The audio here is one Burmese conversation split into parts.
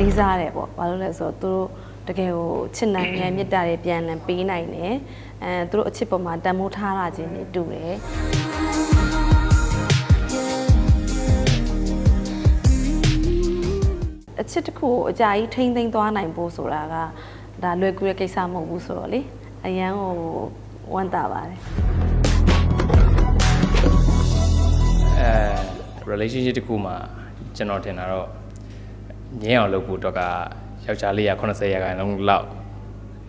လေးစားတယ်ပေါ့ဘာလို့လဲဆိုတော့သူတို့တကယ်ကိုချစ်နိုင်တယ်မေတ္တာတွေပြန်လည်ပေးနိုင်တယ်အဲသူတို့အချစ်ပေါ်မှာတန်ဖိုးထားတာချင်းတွေတူတယ်အချစ်တစ်ခုကိုအကြာကြီးထိမ့်သိမ်းသွားနိုင်ဖို့ဆိုတာကဒါလွယ်ကူတဲ့ကိစ္စမဟုတ်ဘူးဆိုတော့လေအရန်ကိုဝမ်းသာပါတယ်အဲ relationship တစ်ခုမှာကျွန်တော်ထင်တာတော့ ငင်းအောင်လုပ်ဖို့တော့ကယောက်ျားလေးက80ရာခိုင်နှုန်းလောက်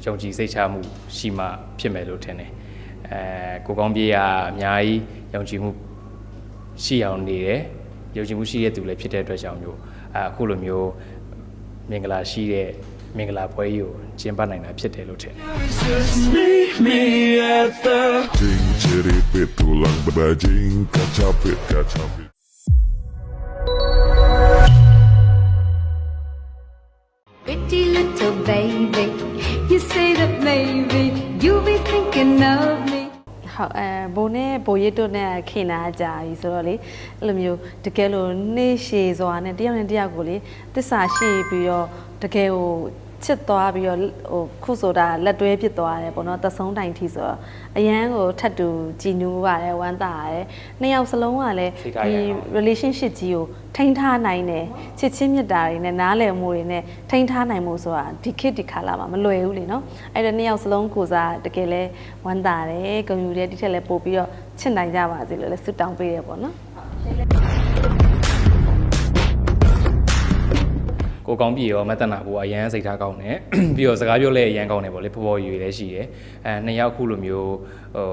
ယုံကြည်စိတ်ချမှုရှိမှဖြစ်မယ်လို့ထင်တယ်အဲကိုကောင်းပြေးကအများကြီးယုံကြည်မှုရှိအောင်နေတယ်ယုံကြည်မှုရှိတဲ့သူလည်းဖြစ်တဲ့အတွက်ကြောင့်မျိုးအဲအခုလိုမျိုးမင်္ဂလာရှိတဲ့မင်္ဂလာပွဲကြီးကိုကျင်းပနိုင်တာဖြစ်တယ်လို့ထင်တယ် say that maybe you'll be thinking of me. ဟုတ်အဲဘိုးနဲ့ဘိုးရစ်တို့နဲ့ခင်တာကြာပြီဆိုတော့လေအဲ့လိုမျိုးတကယ်လို့နေရှည်စွာနဲ့တယောက်နဲ့တယောက်ကိုလေတစ္ဆာရှိပြီးတော့တကယ်ကို ချစ်သွားပြီးတော့ဟိုခုဆိုတာလက်တွဲဖြစ်သွားတယ်ပေါ့နော်သဆုံးတိုင်ထိဆိုတော့အရန်ကိုထပ်တူကြည်နူးရတယ်ဝမ်းသာရတယ်နှစ်ယောက်စလုံးကလည်းစိတ်ထားရအောင် relationship ကြီးကိုထိန်းထားနိုင်တယ်ချစ်ချင်းမြတ်တာတွေနဲ့နားလည်မှုတွေနဲ့ထိန်းထားနိုင်မှုဆိုတာဒီခေတ်ဒီခါလာမှာမလွယ်ဘူးလေနော်အဲ့တော့နှစ်ယောက်စလုံးကိုစားတကယ်လဲဝမ်းသာတယ်ဂုဏ်ယူတယ်ဒီထက်လဲပို့ပြီးတော့ချစ်နိုင်ကြပါစေလို့လဲဆုတောင်းပေးရပေါ့နော် ကိုကောင်းပြေရောမတ်တနာဘူအရန်စိတ်ထားကောင်းတယ်ပြီးတော့စကားပြောလဲအရန်ကောင်းတယ်ပေါ့လေဖော်ဖော်ရွေလည်းရှိတယ်အဲနှစ်ယောက်ခုလိုမျိုးဟို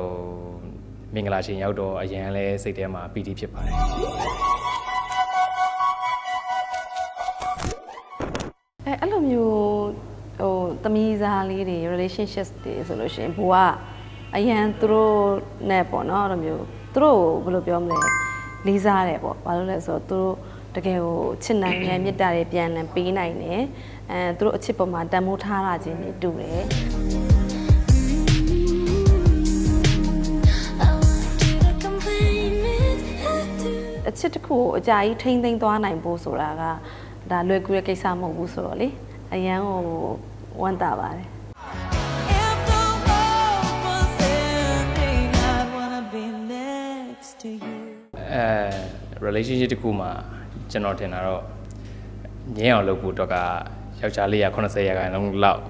မင်္ဂလာချိန်ရောက်တော့အရန်လဲစိတ်ထဲမှာပီတိဖြစ်ပါတယ်အဲအဲ့လိုမျိုးဟိုသမီးစားလေးတွေ relationships တွေဆိုလို့ရှိရင်ဘိုးကအရန်သူတို့နဲ့ပေါ့နော်အဲ့လိုမျိုးသူတို့ကိုဘယ်လိုပြောမလဲလေးစားတယ်ပေါ့ဘာလို့လဲဆိုတော့သူတို့ တကယ်ကိုချစ်နိုင်တယ်မေတ္တာတွေပြန်လည်ပေးနိုင်တယ်အဲသူတို့အချစ်ပေါ်မှာတန်ဖိုးထားတာချင်းတွေတူတယ် I want you to come claim it. I do. အချစ်တစ်ခုကိုအကြာကြီးထိမ့်သိမ်းသွားနိုင်ဖို့ဆိုတာကဒါလွယ်ကူတဲ့ကိစ္စမဟုတ်ဘူးဆိုတော့လေအရန်ကိုဝမ်းသာပါတယ် If the world was ending, I'd wanna be next to you. အဲ relationship တစ်ခုမှာ ကျွန်တော်ထင်တာတော့ငင်းအောင်လုပ်ဖို့တော့ကယောက်ျားလေးက80ရာခိုင်နှုန်းလောက်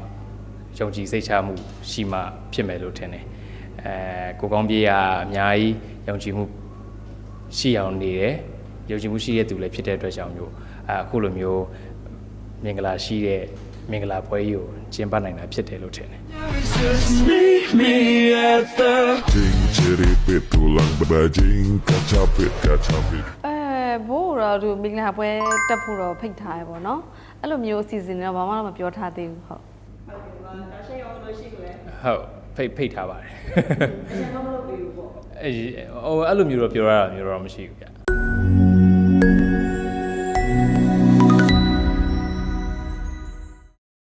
ယုံကြည်စိတ်ချမှုရှိမှဖြစ်မယ်လို့ထင်တယ်အဲကိုကောင်းပြေးကအများကြီးယုံကြည်မှုရှိအောင်နေတယ်ယုံကြည်မှုရှိတဲ့သူလည်းဖြစ်တဲ့အတွက်ကြောင့်မျိုးအဲအခုလိုမျိုးမင်္ဂလာရှိတဲ့မင်္ဂလာပွဲကြီးကိုကျင်းပနိုင်တာဖြစ်တယ်လို့ထင်တယ် Meet me at the Jing chiri pit tulang bajing kacapit kacapit အဲဘိုး တော့သူမင်္ဂလာပွဲတက်ဖို့တော့ဖိတ်ထားရပေါ့နော်အဲ့လိုမျိုးအစီအစဉ်တော့ဘာမှတော့မပြောထားသေးဘူးဟုတ်ဟုတ်ဖိတ်ဖိတ်ထားပါတယ်အရင်မလုပ်ပြီးဘူးပေါ့အဲဟိုအဲ့လိုမျိုးတော့ပြောရတာမျိုးတော့မရှိဘူးဗျ